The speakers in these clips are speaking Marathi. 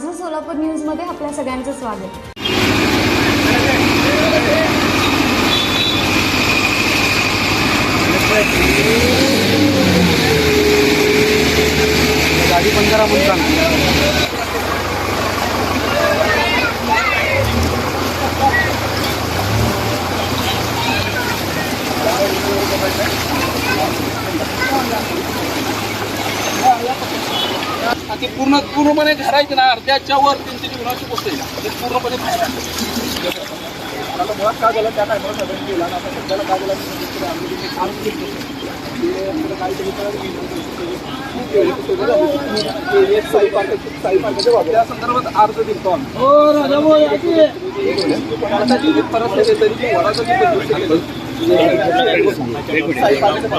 माझं सोलापूर न्यूजमध्ये आपल्या सगळ्यांचं स्वागत. गाडी पण करा पूर्ण पूर्णपणे घरायचं ना अर्ध्याच्या वर त्यांची जीवनाची गोष्ट आहे ते पूर्णपणे. आता मुळात काय झालं त्या टायमाला सगळ्यांनी गेला ना आता सध्याला काय झालं मी सांगितलं, आम्ही तिथे काम केलं. काहीतरी साई पार्क- साई पार्काच्या संदर्भात अर्ज दिलतो आम्ही. जी जी तरी वडाचं जे. साई पार्काच्या.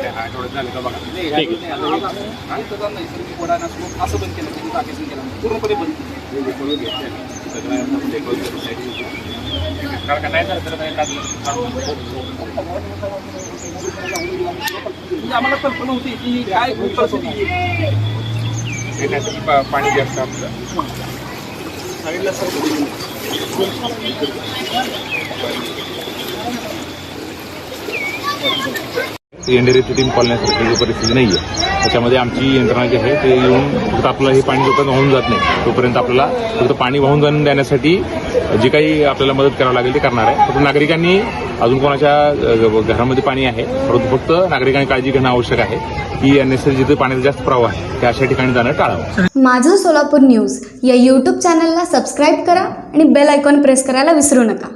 आठवड्यात झालं का बघा. आणि त्याचा नैसर्गिक वडा नसतो असं बंद केलं त्यांनी पाकिस्तान केलं पूर्णपणे बंद केलं. कारण का नाही झालं तर नाही म्हणजे आम्हाला कल्पना होती की काय परिस्थिती. पाणी जास्त आपलं. साईडला सर. एनडीआरएफची टीम कॉलण्यासारखी जो परिस्थिती नाही आहे त्याच्यामध्ये आमची यंत्रणा जी आहे ते येऊन फक्त आपलं हे पाणी जोपर्यंत वाहून जात नाही तोपर्यंत आपल्याला फक्त पाणी वाहून जाऊन देण्यासाठी जी काही आपल्याला मदत करावी लागेल ते करणार आहे. फक्त नागरिकांनी अजून कोणाच्या घरामध्ये पाणी आहे परंतु फक्त नागरिकांनी काळजी घेणं आवश्यक आहे की अनेसरी जिथे पाण्याचा जास्त प्रवाह आहे त्या अशा ठिकाणी जाणं टाळावं. माझं सोलापूर न्यूज या यूट्यूब चॅनलला सबस्क्राईब करा आणि बेल आयकॉन प्रेस करायला विसरू नका.